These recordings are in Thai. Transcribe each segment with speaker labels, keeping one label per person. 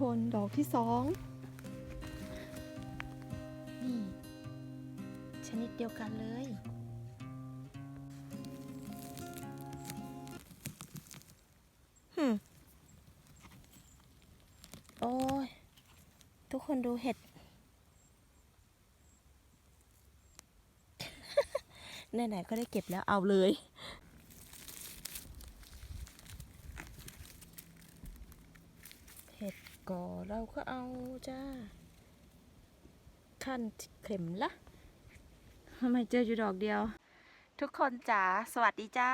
Speaker 1: ทุกคนดอกที่สองนี่ ชนิดเดียวกันเลยฮึมโอ้ย ทุกคนดูเห็ด ไหนๆก็ได้เก็บแล้วเอาเลยเห็ด ก่อเราก็เอาจ้าขั้นเข็มละทำไมเจออยู่ดอกเดียว ทุกคนจ๋าสวัสดีจ้า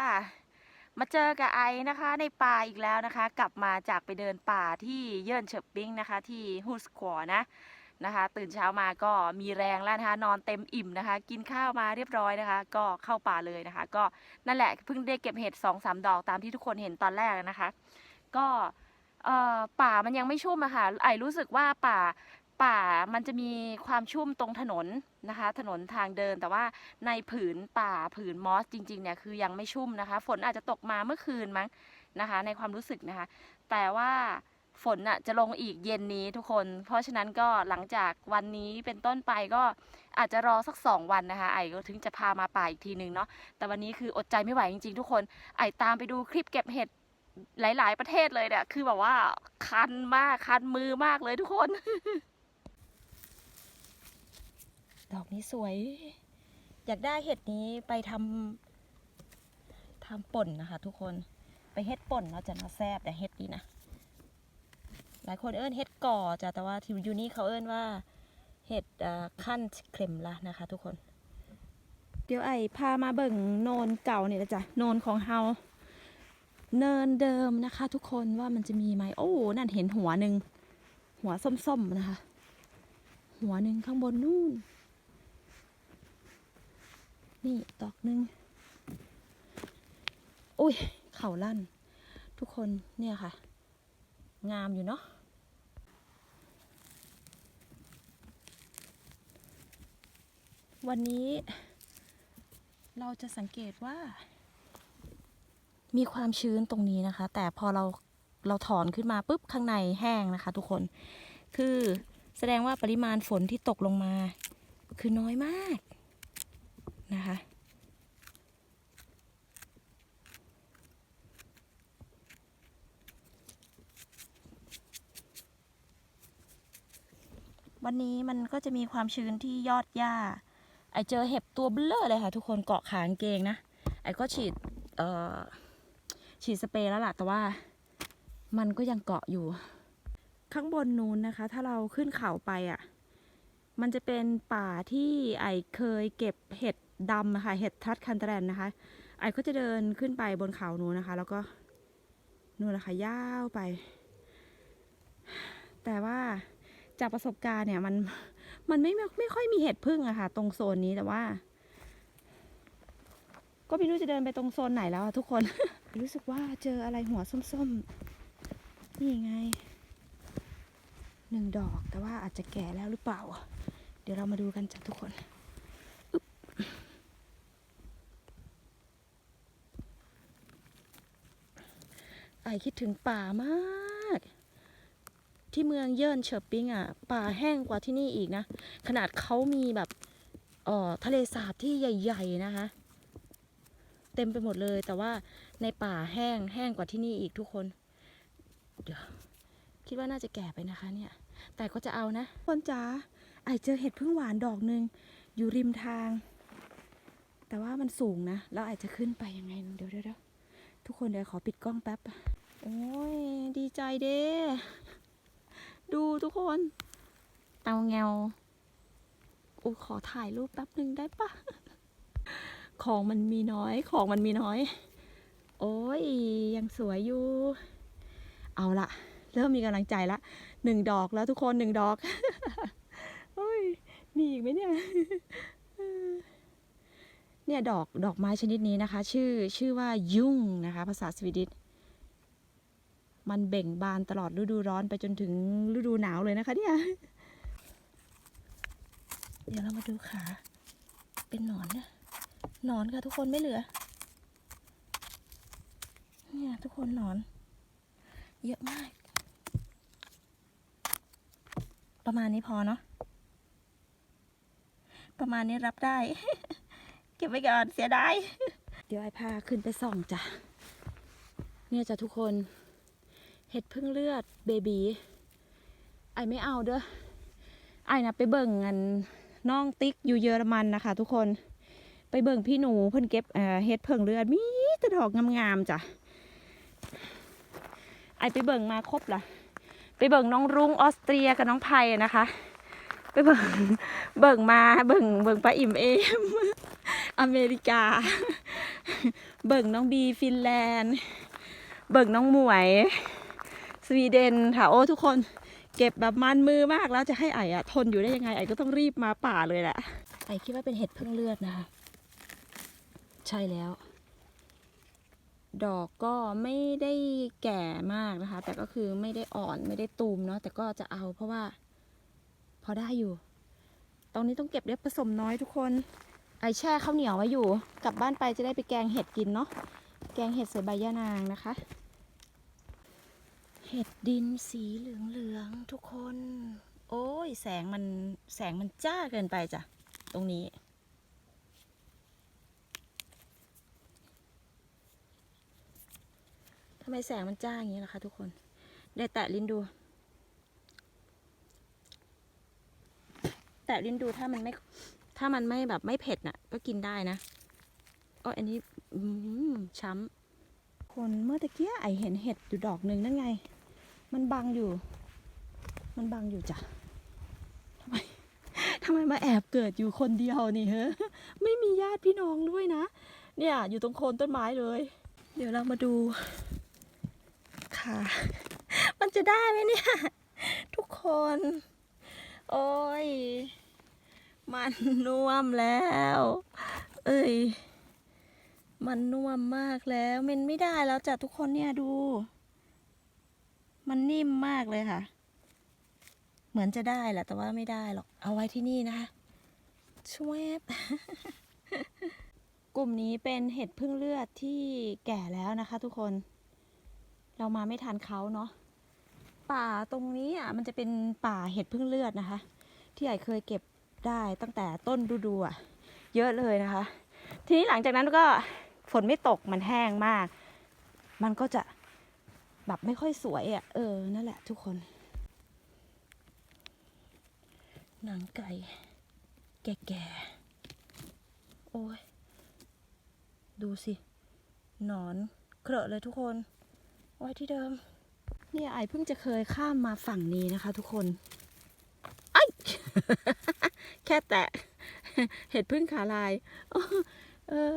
Speaker 1: มาเจอกับไอนะคะ ในป่าอีกแล้วนะคะ กลับมาจากไปเดินป่าที่เยินเฉิบปิ้งนะคะ ที่ฮูสควอนะนะคะ ตื่นเช้ามาก็มีแรงแล้วนะคะ นอนเต็มอิ่มนะคะ กินข้าวมาเรียบร้อยนะคะ ก็เข้าป่าเลยนะคะ ก็นั่นแหละเพิ่งได้เก็บเห็ดสองสามดอกตามที่ทุกคนเห็นตอนแรกนะคะ ก็ เอ่อป่ามันยังไม่ชุ่มอะค่ะไอรู้สึกว่าป่าป่ามันจะมีความชุ่มตรงถนนนะคะ ถนนทางเดินแต่ว่าในผืนป่าผืนมอสจริงๆเนี่ยคือยังไม่ชุ่มนะคะ ฝนอาจจะตกมาเมื่อคืนมั้งนะคะ ในความรู้สึกนะคะ แต่ว่าฝนอะจะลงอีกเย็นนี้ทุกคน เพราะฉะนั้นก็หลังจากวันนี้เป็นต้นไปก็อาจจะรอสักสองวันนะคะ ไอก็ถึงจะพามาป่าอีกทีหนึ่งเนาะแต่วันนี้คืออดใจไม่ไหวจริงๆ ทุกคน ไอตามไปดูคลิปเก็บเห็ด หลาย ๆ ประเทศเลยเนี่ย คือแบบว่า คันมากคันมือมากเลยทุกคน ดอกนี้สวย อยากได้เห็ดนี้ไปทำทำป่นนะคะ ทุกคนไปเห็ดป่นเนาจะน่าแซบแต่เห็ดดีนะหลายคนเอิ้นเห็ดก่อจ้ะแต่ว่าที่อยู่นี่เขาเอิ้นว่าเห็ดขั้นเข็มละนะคะ ทุกคน เดี๋ยวไอ้พามาเบิ่งโนนเก่าเนี่ยจ๊ะโนนของเฮา เนินเดิมนะคะ ทุกคนว่ามันจะมีไหมโอ้นั่นเห็นหัวหนึ่งหัวส้มๆนะคะ หัวหนึ่งข้างบนนู่น นี่ดอกหนึ่งอุ้ยเข่าลั่น ทุกคนเนี่ยค่ะ งามอยู่เนาะวันนี้เราจะสังเกตว่า มีความชื้นตรงนี้นะคะ แต่พอเราเราถอนขึ้นมาปุ๊บข้างในแห้งนะคะ ทุกคน คือแสดงว่าปริมาณฝนที่ตกลงมา คือน้อยมากนะคะ วันนี้มันก็จะมีความชื้นที่ยอดหญ้า ไอเจอเห็บตัวเบลอเลยค่ะ ทุกคนเกาะขากางเกงนะ ไอก็ฉีด เอ่อ ฉีดสเปรย์แล้วล่ะ แต่ว่ามันก็ยังเกาะอยู่ ข้างบนนู้นนะคะ ถ้าเราขึ้นเขาไปอะ่ะ มันจะเป็นป่าที่ไอเคยเก็บเห็ดดำอะค่ะ เห็ดทัดคันตะแรนนะคะ ไอก็จะเดินขึ้นไปบนเขานู้นนะคะ แล้วก็นู่นนะคะยาวไป แต่ว่าจากประสบการณ์เนี่ยมันมันไม่ไม่ค่อยมีเห็ดพึ่งอะค่ะ ตรงโซนนี้แต่ว่า ก็ไม่รู้จะเดินไปตรงโซนไหนแล้วอะทุกคน รู้สึกว่าเจออะไรหัวส้มๆ นี่ไงหนึ่งดอกแต่ว่าอาจจะแก่แล้วหรือเปล่า เดี๋ยวเรามาดูกันจ้ะทุกคนไอคิดถึงป่ามาก ที่เมืองเยินเฉิบปิงอะ ป่าแห้งกว่าที่นี่อีกนะ ขนาดเขามีแบบเอ่อทะเลสาบที่ใหญ่ ๆ นะคะ เต็มไปหมดเลย แต่ว่าในป่าแห้งแห้งกว่าที่นี่อีกทุกคน เดี๋ยว คิดว่าน่าจะแก่ไปนะคะเนี่ย แต่ก็จะเอานะคนจ๋าไอเจอเห็ดพึ่งหวานดอกหนึ่งอยู่ริมทาง แต่ว่ามันสูงนะ แล้วไอจะขึ้นไปยังไง เดี๋ยวเดี๋ยวทุกคนเดี๋ยวขอปิดกล้องแป๊บ โอ้ย ดีใจเด้ ดูทุกคน เตาเงาอ้ขอถ่ายรูปแป๊บหนึ่งได้ปะ ของมันมีน้อย ของมันมีน้อย โอ้ย ยังสวยอยู่ เอาละเริ่มมีกำลังใจละหนึ่งดอกแล้วทุกคนหนึ่งดอกโอ้ย มีอีกไหมเนี่ย เนี่ยดอกดอกไม้ชนิดนี้นะคะ ชื่อชื่อว่ายุ่งนะคะ ภาษาสวีดิชมันเบ่งบานตลอดฤดูร้อนไปจนถึงฤดูหนาวเลยนะคะเนี่ย เดี๋ยวเรามาดูขา เป็นหนอนเนี่ย หนอนค่ะทุกคนไม่เหลือ เนี่ยทุกคนหนอน เยอะมาก ประมาณนี้พอเนาะ ประมาณนี้รับได้ เก็บไว้ก่อนเสียดาย เดี๋ยวไอพาขึ้นไปส่องจ้ะ เนี่ยจ้ะทุกคน เห็ดพึ่งเลือดเบบีไอไม่เอาเด้อไอนะไปเบิ่งเงินน้องติ๊กอยู่เยอรมันนะคะทุกคน ไปเบิ่งพี่หนูเพิ่นเก็บเอ่อเห็ดเพิ่งเลือดมีแต่ดอกงามๆจ้ะไอไปเบิ่งมาครบละไปเบิ่งน้องรุ้งออสเตรียกับน้องไพอะนะคะ ไปเบิ่งเบิ่งมาเบิ่งเบิ่งปลาอิ่มเอมอเมริกา เบิ่งน้องบีฟินแลนด์ เบิ่งน้องหมวย สวีเดนค่ะโอ้ทุกคนเก็บแบบมันมือมากแล้วจะให้ไอ่อะทนอยู่ได้ยังไงไอ่ก็ต้องรีบมาป่าเลยแหละไอคิดว่าเป็นเห็ดเพึ่งเลือดนะคะ ใช่แล้ว ดอกก็ไม่ได้แก่มากนะคะ แต่ก็คือไม่ได้อ่อนไม่ได้ตูมเนาะแต่ก็จะเอาเพราะว่า พอได้อยู่ตรงนี้ต้องเก็บได้ผสมน้อยทุกคน ไอแช่ข้าวเหนียวไว้อยู่ กลับบ้านไปจะได้ไปแกงเห็ดกินเนาะแกงเห็ดใส่ใบยะนางนะคะ เห็ดดินสีเหลืองๆทุกคน โอ้ยแสงมันแสงมันจ้าเกินไปจ้ะตรงนี้ ทำไมแสงมันจ้าอย่างนี้ล่ะคะทุกคน ได้แตะลิ้นดู แตะลิ้นดูถ้ามันไม่ ถ้ามันไม่แบบไม่เผ็ดน่ะ ก็กินได้นะอ๋ออันนี้อืมช้ำ คนเมื่อตะเกียไอเห็นเห็ดอยู่ดอกหนึ่งนั่นไง มันบังอยู่ มันบังอยู่จ้ะทำไมทำไมมาแอบเกิดอยู่คนเดียวนี่เฮ้ไม่มีญาติพี่น้องด้วยนะ เนี่ย อยู่ตรงโคนต้นไม้เลย เดี๋ยวเรามาดู ค่ะ มันจะได้ไหมเนี่ย ทุกคน โอ้ย มันน่วมแล้ว เอ้ย มันน่วมมากแล้ว มันไม่ได้แล้วจ้ะทุกคนเนี่ยดู มันนิ่มมากเลยค่ะ เหมือนจะได้แหละแต่ว่าไม่ได้หรอก เอาไว้ที่นี่นะคะช่วยกลุ่มนี้เป็นเห็ดพึ่งเลือดที่แก่แล้วนะคะทุกคน เรามาไม่ทันเขาเนาะป่าตรงนี้อะมันจะเป็นป่าเห็ดพึ่งเลือดนะคะ ที่ไอเคยเก็บได้ตั้งแต่ต้นฤดูอะเยอะเลยนะคะ ทีนี้หลังจากนั้นก็ฝนไม่ตกมันแห้งมาก มันก็จะแบบไม่ค่อยสวยอะเออนั่นแหละทุกคนหนังไก่ แก่ๆโอ้ยดูสิ หนอนเครอะเลยทุกคน ไว้ที่เดิม เนี่ยไอเพิ่งจะเคยข้ามมาฝั่งนี้นะคะทุกคนไอ้แค่แตะ เห็ดพึ่งขาลาย เออ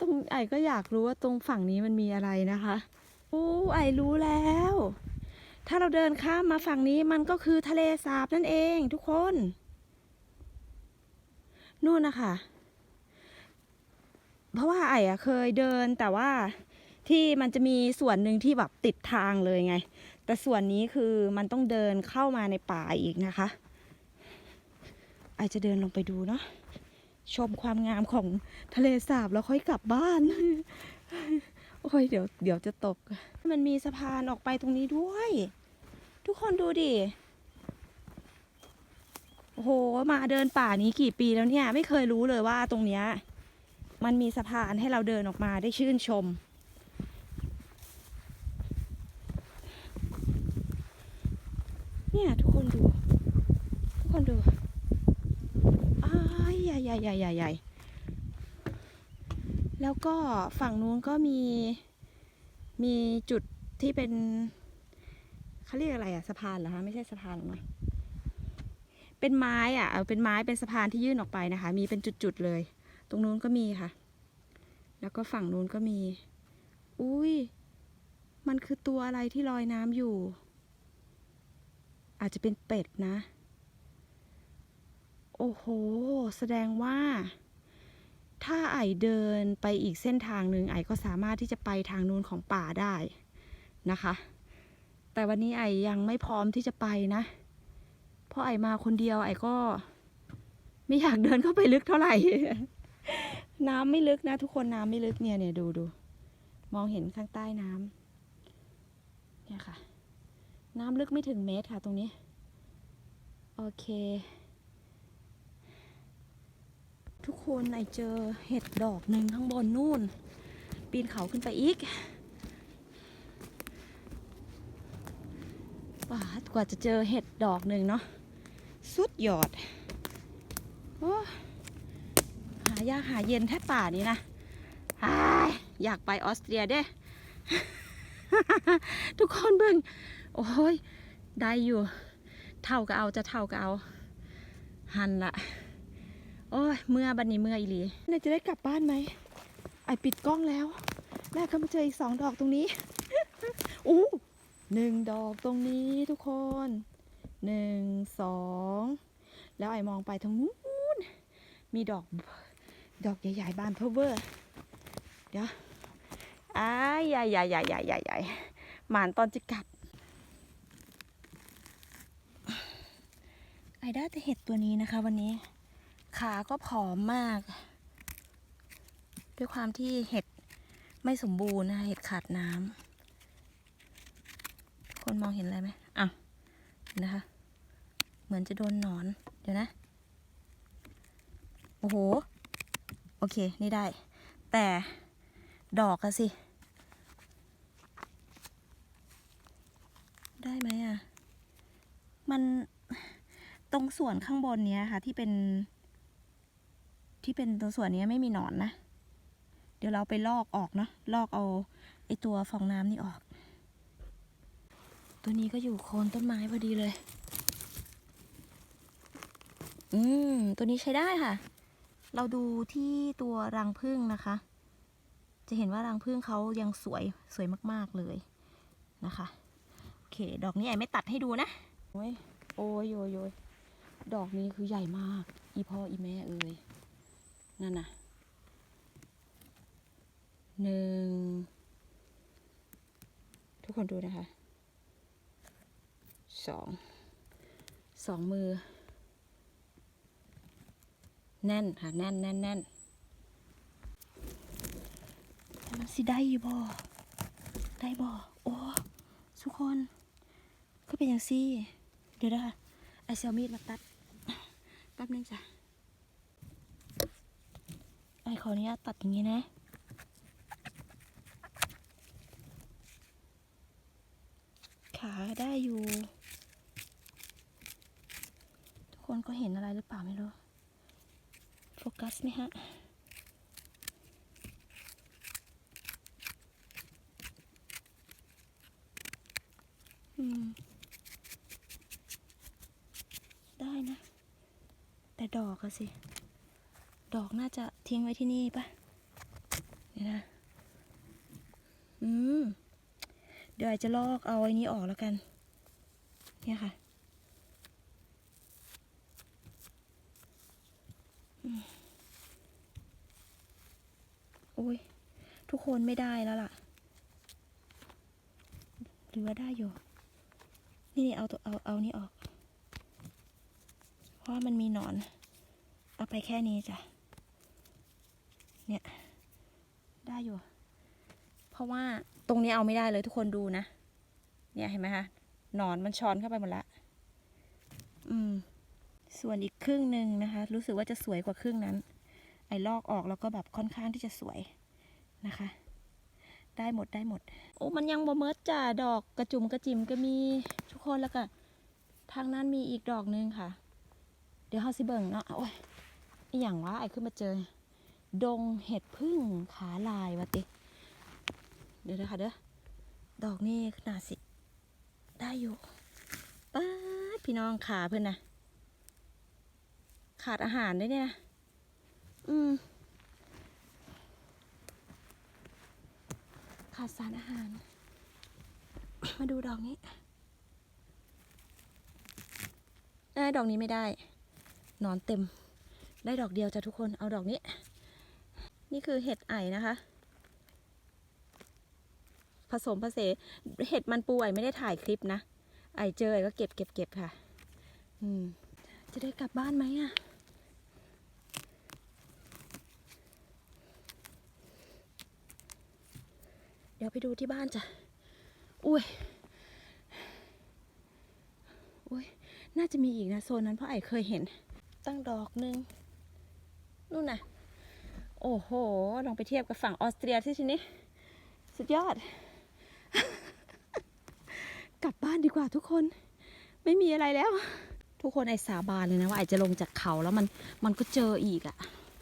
Speaker 1: ตรงไอก็อยากรู้ว่าตรงฝั่งนี้มันมีอะไรนะคะโอ้ไอรู้แล้ว ถ้าเราเดินข้ามมาฝั่งนี้มันก็คือทะเลสาบนั่นเองทุกคน นู่นนะคะ เพราะว่าไออะเคยเดินแต่ว่า ที่มันจะมีส่วนหนึ่งที่แบบติดทางเลยไง แต่ส่วนนี้คือมันต้องเดินเข้ามาในป่าอีกนะคะไอจะเดินลงไปดูเนาะชมความงามของทะเลสาบแล้วค่อยกลับบ้าน โอ้ยเดี๋ยวเดี๋ยวจะตก มันมีสะพานออกไปตรงนี้ด้วย ทุกคนดูดิ โอ้โห มาเดินป่านี้กี่ปีแล้วเนี่ย ไม่เคยรู้เลยว่าตรงเนี้ย มันมีสะพานให้เราเดินออกมาได้ชื่นชม เนี่ยทุกคนดู ทุกคนดูอ้ายใหญ่ใหญ่ใหญ่ใหญ่ใหญ่แล้วก็ฝั่งนู้นก็มีมีจุดที่เป็นเขาเรียกอะไรอะสะพานเหรอคะไม่ใช่สะพานหรอกนะเป็นไม้อะเอาเป็นไม้เป็นสะพานที่ยื่นออกไปนะคะ มีเป็นจุดๆเลย ตรงนู้นก็มีค่ะ แล้วก็ฝั่งนู้นก็มี อุ้ยมันคือตัวอะไรที่ลอยน้ำอยู่ อาจจะเป็นเป็ดนะ โอ้โห แสดงว่า ถ้าไอเดินไปอีกเส้นทางหนึ่งไอก็สามารถที่จะไปทางนู้นของป่าได้นะคะ แต่วันนี้ไอยังไม่พร้อมที่จะไปนะ เพราะไอมาคนเดียวไอก็ ไม่อยากเดินเข้าไปลึกเท่าไหร่ น้ำไม่ลึกนะ ทุกคนน้ำไม่ลึกเนี่ยเนี่ยดูดูมองเห็นข้างใต้น้ำเนี่ยค่ะ น้ำลึกไม่ถึงเมตรค่ะตรงนี้ โอเค ทุกคนไอเจอเห็ดดอกหนึ่งข้างบนนู่น ปีนเขาขึ้นไปอีกป่ากว่าจะเจอเห็ดดอกหนึ่งเนาะสุดยอดโอ้หายากหาเย็นแทบป่านี้นะอยอยากไปออสเตรียเด้ ทุกคนเบิ่ง โอ้ย ได้อยู่ เท่าก็เอาจะเท่าก็เอา หันละ โอ้ย เมื่อบันนี้เมื่ออีหลีนี่ยจะได้กลับบ้านไหม ไอปิดกล้องแล้วแม่ก็มาเจออีกสองดอกตรงนี้ อู้หนึ่งดอกตรงนี้ทุกคน หนึ่ง สอง แล้วไอมองไปทางนู้น มีดอก ดอกใหญ่ๆบานเพอเวอร์ เดี๋ยวอ้ายใหญ่ใหญ่ใหญ่ใหญ่ใหญ่ใหญ่หมานตอนจะกลั บไอได้แต่เห็ดตัวนี้นะคะ วันนี้ ขาก็ผอมมาก ด้วยความที่เห็ดไม่สมบูรณ์นะคะเห็ดขาดน้ำคนมองเห็นอะไรไหมอะเห็นนะคะ เหมือนจะโดนหนอน เดี๋ยวนะ โอ้โห โอเค นี่ได้ แต่ดอกอะสิ ได้ไหมอะมัน ตรงส่วนข้างบนเนี้ยค่ะ ที่เป็น ที่เป็นตรงส่วนนี้ไม่มีหนอนนะ เดี๋ยวเราไปลอกออกเนาะลอกเอาไอตัวฟองน้ำนี่ออก ตัวนี้ก็อยู่โคนต้นไม้พอดีเลย อืม ตัวนี้ใช้ได้ค่ะ เราดูที่ตัวรังผึ้งนะคะ จะเห็นว่ารังผึ้งเขายังสวยสวยมากๆเลยนะคะ โอเค ดอกนี้ไอไม่ตัดให้ดูนะ โอ้ยโอ้ยโอ้ยโอ้ย ดอกนี้คือใหญ่มาก อีพ่ออีแม่เอ่ยนั่นน่ะหนึ่งทุกคนดูนะคะสองสองมือ แน่นค่ะ แน่นแน่นแน่นมันสิได้ยู่บ่ได้บ่โอ้ทุกคนก็เป็นอย่างซี่ เดี๋ยวนะคะไอเซลมีดมาตัด แป๊บนึงจ้ะไอขออนุญาตตัดอย่างนี้นะขาได้อยู่ ทุกคนก็เห็นอะไรหรือเปล่าไม่รู้ โฟกัสไหมฮะอืม ได้นะ แต่ ดอกอะสิ ดอกน่าจะทิ้งไว้ที่นี่ปะเดี๋ยนะ อืม เดี๋ยวไอจะลอกเอาไอ้นี้ออกแล้วกัน เนี่ยค่ะอืมโอ้ย ทุกคนไม่ได้แล้วล่ะ หรือว่าได้อยู่ นี่นี่เอาตัวเอาเอานี่ออก เพราะว่ามันมีหนอน เอาไปแค่นี้จ้ะ เนี่ย ได้อยู่ เพราะว่าตรงนี้เอาไม่ได้เลยทุกคนดูนะ เนี่ยเห็นไหมคะ หนอนมันช้อนเข้าไปหมดละ อืม ส่วนอีกครึ่งหนึ่งนะคะ รู้สึกว่าจะสวยกว่าครึ่งนั้น ไอ้ลอกออกแล้วก็แบบค่อนข้างที่จะสวยนะคะ ได้หมดได้หมด โอ้มันยังบ่เมิดจ้าดอกกระจุ่มกระจิมก็มีทุกคนแล้วก็ทางนั้นมีอีกดอกหนึงค่ะ เดี๋ยวเฮาสิเบิ่งเนาะโอ้ย อย่างว่าไอ้ขึ้นมาเจอ ดงเห็ดพึ่งขาลายวะติ เดี๋ยวนะคะเด้อ ดอกนี่ขนาดสิ ได้อยู่ป้าพี่น้องขาเพื่อนนะขาดอาหารได้เนี่ย อืม ขาดสารอาหาร มาดูดอกนี้เอ้ดอกนี้ไม่ได้ นอนเต็ม ได้ดอกเดียวจ้ะทุกคนเอาดอกนี้ นี่คือเห็ดไอนะคะ ผสมผสมเห็ดมันปูไอไม่ได้ถ่ายคลิปนะ ไอเจอไอก็เก็บเก็บเก็บค่ะ อืม จะได้กลับบ้านไหมอะเดี๋ยวไปดูที่บ้านจ้ะ อุ้ย อุ้ย น่าจะมีอีกนะโซนนั้นเพราะไอเคยเห็น ตั้งดอกหนึ่ง นู่นน่ะ โอ้โห ลองไปเทียบกับฝั่งออสเตรียที่ทีนี้ สุดยอด กลับบ้านดีกว่าทุกคน ไม่มีอะไรแล้ว ทุกคนไอสาบานเลยนะว่าไอจะลงจากเขาแล้วมัน มันก็เจออีกอะ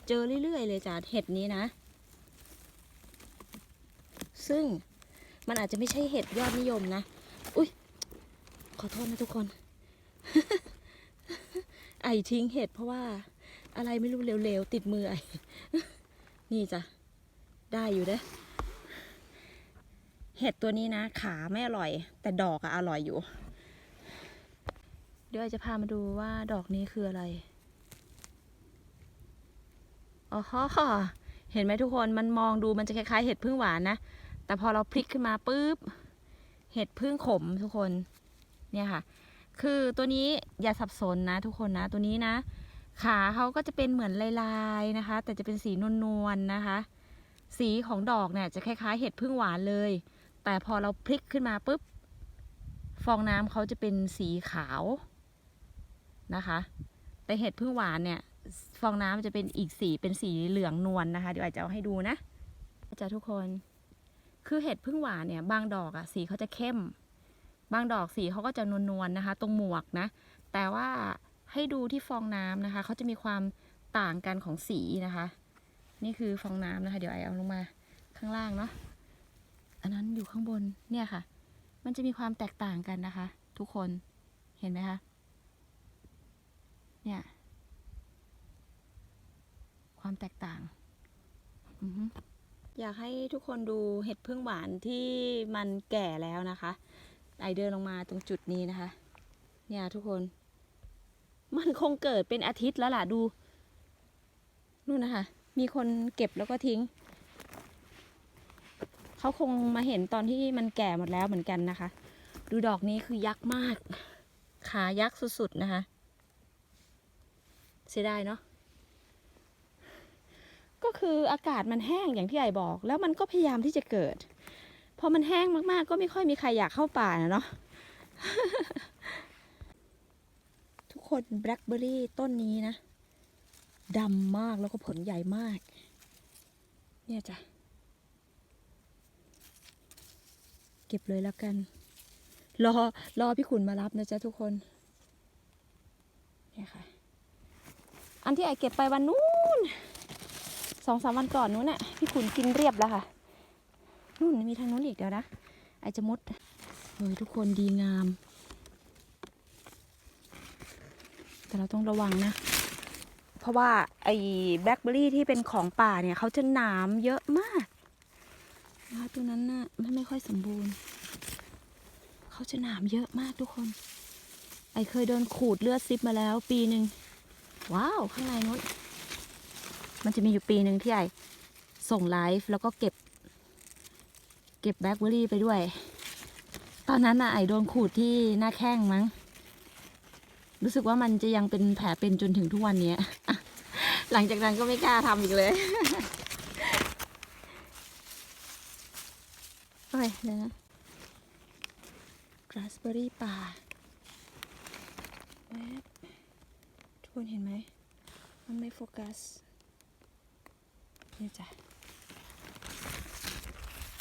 Speaker 1: เจอเรื่อยๆเลยจ้ะเห็ดนี้นะ ซึ่งมันอาจจะไม่ใช่เห็ดยอดนิยมนะ อุ้ยขอโทษนะทุกคน ไอทิ้งเห็ดเพราะว่า อะไรไม่รู้เร็วๆติดมือไอ้นี่จ้ะได้อยู่เด้เห็ดตัวนี้นะ ขาไม่อร่อย แต่ดอกอะอร่อยอยู่ เดี๋ยวจะพามาดูว่าดอกนี้คืออะไรอ๋อเห็นไหมทุกคนมันมองดูมันจะคล้ายๆ เห็ดพึ่งหวานนะ แต่พอเราพลิกขึ้นมาปุ๊บ เห็ดพึ่งขมทุกคน เนี่ยค่ะ คือตัวนี้อย่าสับสนนะ ทุกคนนะ ตัวนี้นะ ขาเขาก็จะเป็นเหมือนลายๆนะคะ แต่จะเป็นสีนวลๆนะคะ สีของดอกเนี่ยจะคล้ายๆ เห็ดพึ่งหวานเลย แต่พอเราพลิกขึ้นมาปุ๊บ ฟองน้ำเขาจะเป็นสีขาวนะคะ แต่เห็ดพึ่งหวานเนี่ย ฟองน้ำจะเป็นอีกสีเป็นสีเหลืองนวลนะคะ เดี๋ยวอาจจะเอาให้ดูนะอาจารย์ทุกคน คือเห็ดพึ่งหวานเนี่ย บางดอกอะสีเขาจะเข้ม บางดอกสีเขาก็จะนวลๆนะคะ ตรงหมวกนะ แต่ว่า ให้ดูที่ฟองน้ำนะคะ เขาจะมีความต่างกันของสีนะคะ นี่คือฟองน้ำนะคะ เดี๋ยวไอเอาลงมาข้างล่างเนาะ อันนั้นอยู่ข้างบน เนี่ยค่ะ มันจะมีความแตกต่างกันนะคะ ทุกคน เห็นไหมคะ เนี่ย ความแตกต่าง อืออยากให้ทุกคนดูเห็ดพึ่งหวานที่มันแก่แล้วนะคะ ไอเดินลงมาตรงจุดนี้นะคะ เนี่ยทุกคน มันคงเกิดเป็นอาทิตย์แล้วล่ะดู นู่นนะคะ มีคนเก็บแล้วก็ทิ้ง เขาคงมาเห็นตอนที่มันแก่หมดแล้วเหมือนกันนะคะ ดูดอกนี้คือยักษ์มาก ขายักษ์สุดๆนะคะ เสียดายเนาะ ก็คืออากาศมันแห้งอย่างที่ไอบอก แล้วมันก็พยายามที่จะเกิด พอมันแห้งมากๆ ก็ไม่ค่อยมีใครอยากเข้าป่านะเนาะ คนแบล็คเบอร์รี่ต้นนี้นะดำมากแล้วก็ผลใหญ่มาก เนี่ยจ้ะ เก็บเลยแล้วกัน รอ รอพี่ขุนมารับนะจ๊ะทุกคน เนี่ยค่ะ อันที่ไอเก็บไปวันนู้นสองสามวันก่อนนู้นน่ะ พี่ขุนกินเรียบแล้วค่ะ นู่นมีทางนู้นอีกเดี๋ยวนะ ไอจะมุด เฮ้ยทุกคนดีงาม แต่เราต้องระวังนะ เพราะว่าไอ้แบล็คเบอร์รี่ที่เป็นของป่าเนี่ยเขาจะหนามเยอะมากนะคะตัวนั้นน่ะมันไม่ค่อยสมบูรณ์ เขาจะหนามเยอะมากทุกคน ไอเคยโดนขูดเลือดซิปมาแล้วปีหนึ่งว้าวข้างในนู้นมันจะมีอยู่ปีหนึ่งที่ไอส่งไลฟ์แล้วก็เก็บ เก็บแบล็คเบอร์รี่ไปด้วย ตอนนั้นน่ะไอโดนขูดที่หน้าแข้งมั้ง รู้สึกว่ามันจะยังเป็นแผลเป็นจนถึงทุกวันนี้หลังจากนั้นก็ไม่กล้าทำอีกเลยโอ้ยเดี๋ยวนะราสเบอร์รี่ป่าทุกคนเห็นไหม มันไม่โฟกัส นี่จ้ะ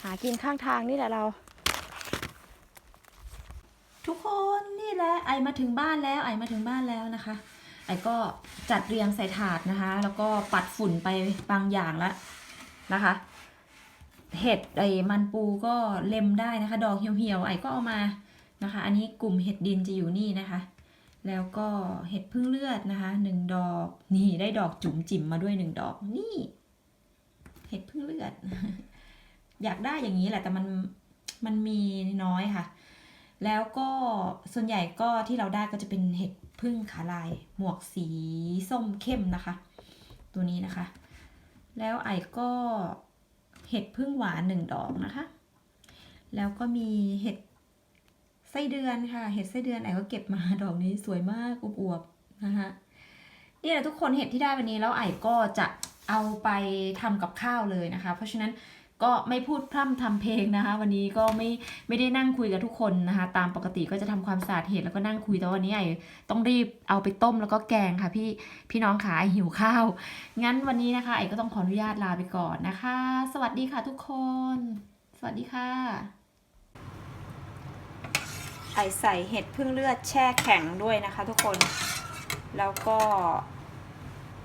Speaker 1: หากินข้างทางนี่แหละเรา ทุกคนนี่แหละไอมาถึงบ้านแล้วไอมาถึงบ้านแล้วนะคะ ไอก็จัดเรียงใส่ถาดนะคะ แล้วก็ปัดฝุ่นไปบางอย่างล้วนะคะ เห็ดไอมันปูก็เล็มได้นะคะ ดอกเหี่ยวๆไอก็เอามานะคะ อันนี้กลุ่มเห็ดดินจะอยู่นี่นะคะ แล้วก็เห็ดพึ่งเลือดนะคะหนึ่งดอกนี่ได้ดอกจุ๋มจิ๋มมาด้วยหนึ่งดอกนี่ เห็ดพึ่งเลือด อยากได้อย่างนี้แหละแต่มันมันมีน้อยค่ะ แล้วก็ส่วนใหญ่ก็ที่เราได้ก็จะเป็นเห็ดพึ่งขาลาย หมวกสีส้มเข้มนะคะ ตัวนี้นะคะ แล้วไอก็เห็ดพึ่งหวานหนึ่งดอกนะคะ แล้วก็มีเห็ดไส้เดือนค่ะ เห็ดไส้เดือนไอก็เก็บมาดอกนี้สวยมากอวบๆนะคะนี่แหละทุกคนเห็ดที่ได้วันนี้แล้วไอก็จะเอาไปทำกับข้าวเลยนะคะ เพราะฉะนั้น
Speaker 2: ก็ไม่พูดพร่ำทำเพลงนะคะ วันนี้ก็ไม่ไม่ได้นั่งคุยกับทุกคนนะคะ ตามปกติก็จะทำความสะอาดเห็ดแล้วก็นั่งคุยแต่วันนี้ไอต้องรีบเอาไปต้มแล้วก็แกงค่ะพี่พี่น้องขาไอหิวข้าว งั้นวันนี้นะคะไอก็ต้องขออนุญาตลาไปก่อนนะคะ สวัสดีค่ะทุกคน สวัสดีค่ะ
Speaker 1: ไอใส่เห็ดพึ่งเลือดแช่แข็งด้วยนะคะ ทุกคน แล้วก็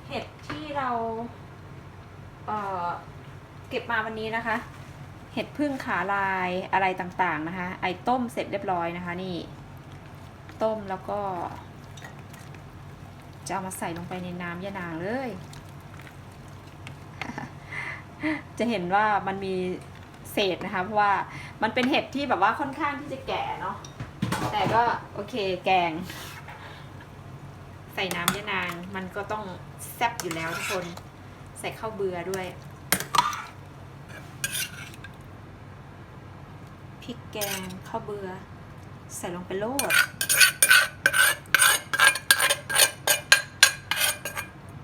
Speaker 1: เห็ดที่เราเอ่อ เก็บมาวันนี้นะคะ เห็ดพึ่งขาลายอะไรต่างๆนะคะ ไอต้มเสร็จเรียบร้อยนะคะ นี่ ต้มแล้วก็ จะเอามาใส่ลงไปในน้ำยะนางเลย จะเห็นว่ามันมีเศษนะคะเพราะว่ามันเป็นเห็ดที่แบบว่าค่อนข้างที่จะแก่เนาะแต่ก็โอเคแกง ใส่น้ำยะนาง มันก็ต้องแซ่บอยู่แล้วทุกคน ใส่ข้าวเบือด้วย พริกแกงข้าวเบือ ใส่ลงไปโลด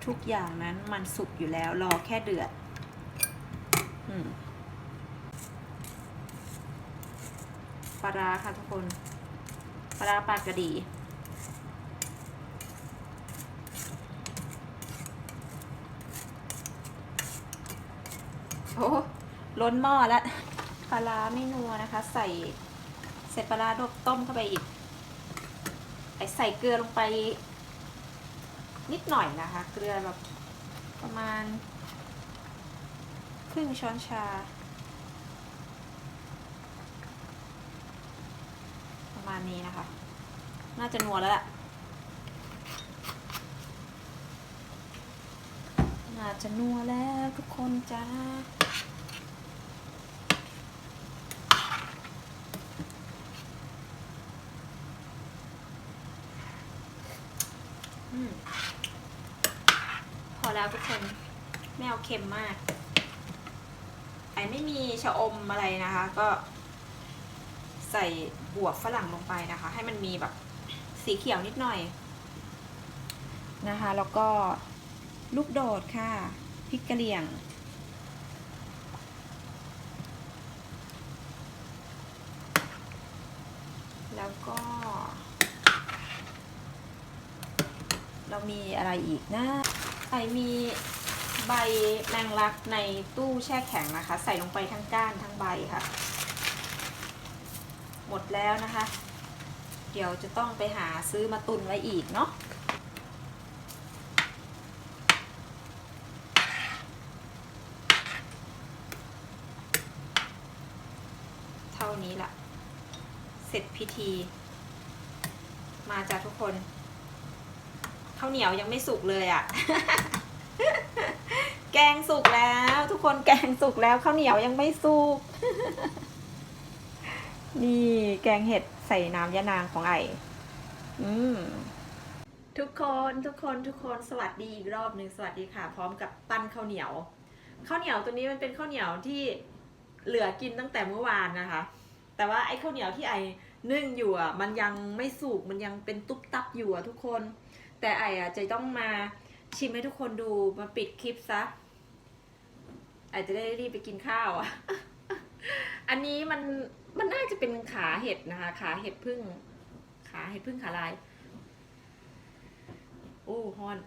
Speaker 1: ทุกอย่างนั้นมันสุกอยู่แล้ว รอแค่เดือดอืมปลาร้าค่ะทุกคนปลาร้าปลากระดีโอ้ ล้นหม้อแล้วปลาร้าไม่นัวนะคะ ใส่ใส่ปลาร้าดบต้มเข้าไปอีกไอใส่เกลือลงไป นิดหน่อยนะคะ เกลือแบบประมาณ ครึ่งช้อนชา ประมาณนี้นะคะ น่าจะนัวแล้วล่ะน่าจะนัวแล้วทุกคนจ้า อืม พอ แล้วทุกคนไม่เอาเค็มมากไอไม่มีชะอมอะไรนะคะ ก็ใส่บวบฝรั่งลงไปนะคะ ให้มันมีแบบสีเขียวนิดหน่อยนะคะ แล้วก็ลูกโดดค่ะพริกกะเหรี่ยง แล้วก็ เรามีอะไรอีกนะ ไอมีใบแมงลักในตู้แช่แข็งนะคะ ใส่ลงไปทั้งก้านทั้งใบค่ะ หมดแล้วนะคะ เดี๋ยวจะต้องไปหาซื้อมาตุนไว้อีกเนาะเท่านี้ละเสร็จพิธี มาจากทุกคน ข้าวเหนียวยังไม่สุกเลยอะ่ะ แกงสุกแล้ว ทุกคนแกงสุกแล้วข้าวเหนียวยังไม่สุก นี่แกงเห็ดใส่น้ำยะนางของไออืมทุกคนทุกคนทุกคนสวัสดีอีกรอบหนึ่งสวัสดีค่ะ พร้อมกับปั้นข้าวเหนียวข้าวเหนียวตัวนี้มันเป็นข้าวเหนียวที่เหลือกินตั้งแต่เมื่อวานนะคะ แต่ว่าไอ้ข้าวเหนียวที่ไอนึ่งอยู่อะมันยังไม่สุกมันยังเป็นตุ๊บตับอยู่อะทุกคน แต่ไออะจะต้องมาชิมให้ทุกคนดูมาปิดคลิปซะไอจะได้รีบไปกินข้าวอะ อันนี้มันมันน่าจะเป็นขาเห็ดนะคะ ขาเห็ดพึ่ง ขาเห็ดพึ่งขาลาย โอ้ฮอน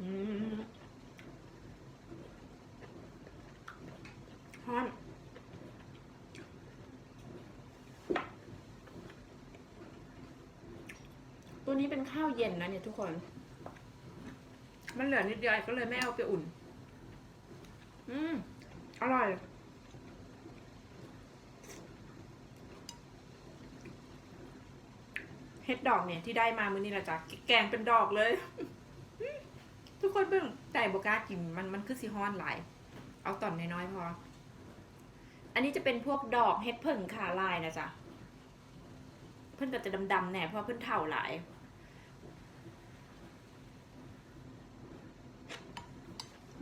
Speaker 1: อืม ฮอนตัวนี้เป็นข้าวเย็นนะเนี่ยทุกคน มันเหลือนิดเดียวก็เลยไม่เอาไปอุ่น อืม อร่อยเห็ดดอกเนี่ยที่ได้มามื้อนี้ละจ้ะแกงเป็นดอกเลย ทุกคนเพิ่งแต่บก้ากินมันมันคือซีฮอนหลาย เอาตอนน้อยๆพอ อันนี้จะเป็นพวกดอกเห็ดเพิ่งขาลายนะจ๊ะ เพิ่นก็จะดำๆแน่เพราะเพิ่นเท่าหลาย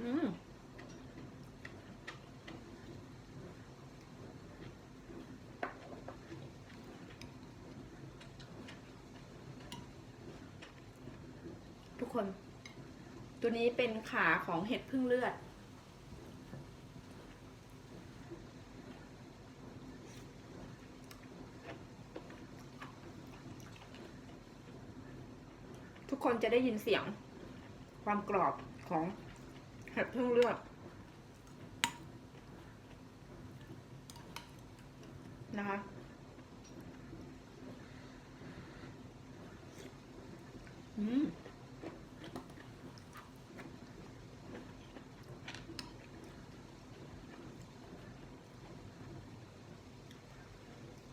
Speaker 1: อืมคน ตัวนี้เป็นขาของเห็ดพึ่งเลือด คนจะได้ยินเสียง ความกรอบของเห็ดพึ่งเลือดนะคะอืม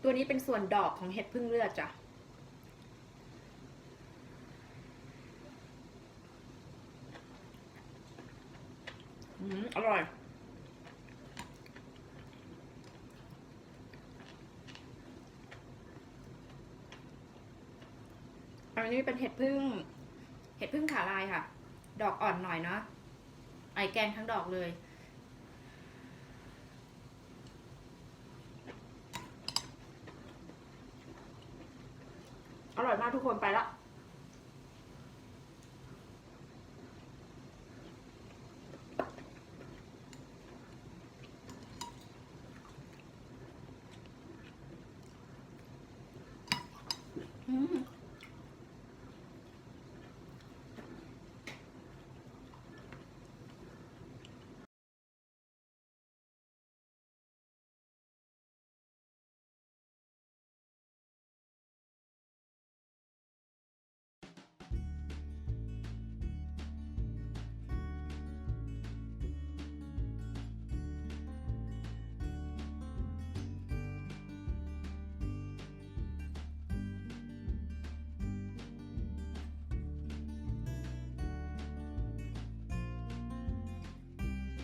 Speaker 1: ตัวนี้เป็นส่วนดอกของเห็ดพึ่งเลือดจ้ะ อืม อร่อย อั นนี้เป็นเห็ดพึ่ง เห็ดพึ่งขาลายค่ะ ดอกอ่อนหน่อยเนาะไอแกงทั้งดอกเลย